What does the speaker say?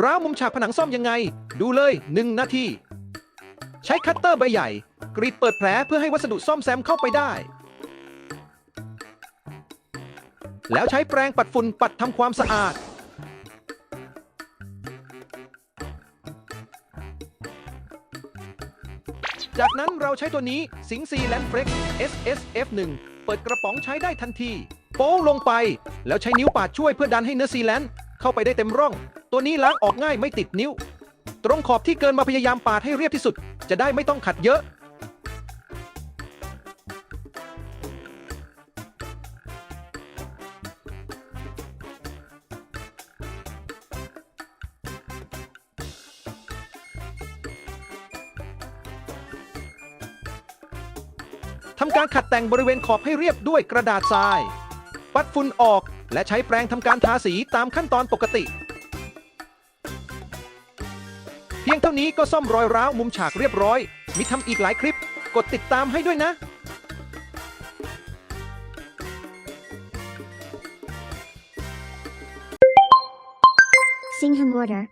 ร้าวมุมฉากผนังซ่อมยังไง ดูเลย 1 นาที ใช้คัตเตอร์ใบใหญ่ กรีดเปิดแผลเพื่อให้วัสดุซ่อมแซมเข้าไปได้ แล้วใช้แปรงปัดฝุ่นปัดทำความสะอาด จากนั้นเราใช้ตัวนี้สิงซีแลนเฟรก SSF 1 เปิดกระป๋องใช้ได้ทันที โป้ลงไป แล้วใช้นิ้วปาดช่วยเพื่อดันให้เนื้อซีแลนเข้าไปได้เต็มร่อง ตัวนี้ล้างออกง่ายไม่ติดนิ้ว ตรงขอบที่เกินมาพยายามปาดให้เรียบที่สุด จะได้ไม่ต้องขัดเยอะ ทำการขัดแต่งบริเวณขอบให้เรียบด้วยกระดาษทราย ปัดฝุ่นออกและใช้แปรงทำการทาสีตามขั้นตอนปกติ เพียงเท่านี้ก็ซ่อมรอยร้าวมุมฉากเรียบร้อย มีทำอีกหลายคลิป กดติดตามให้ด้วยนะ Singham Water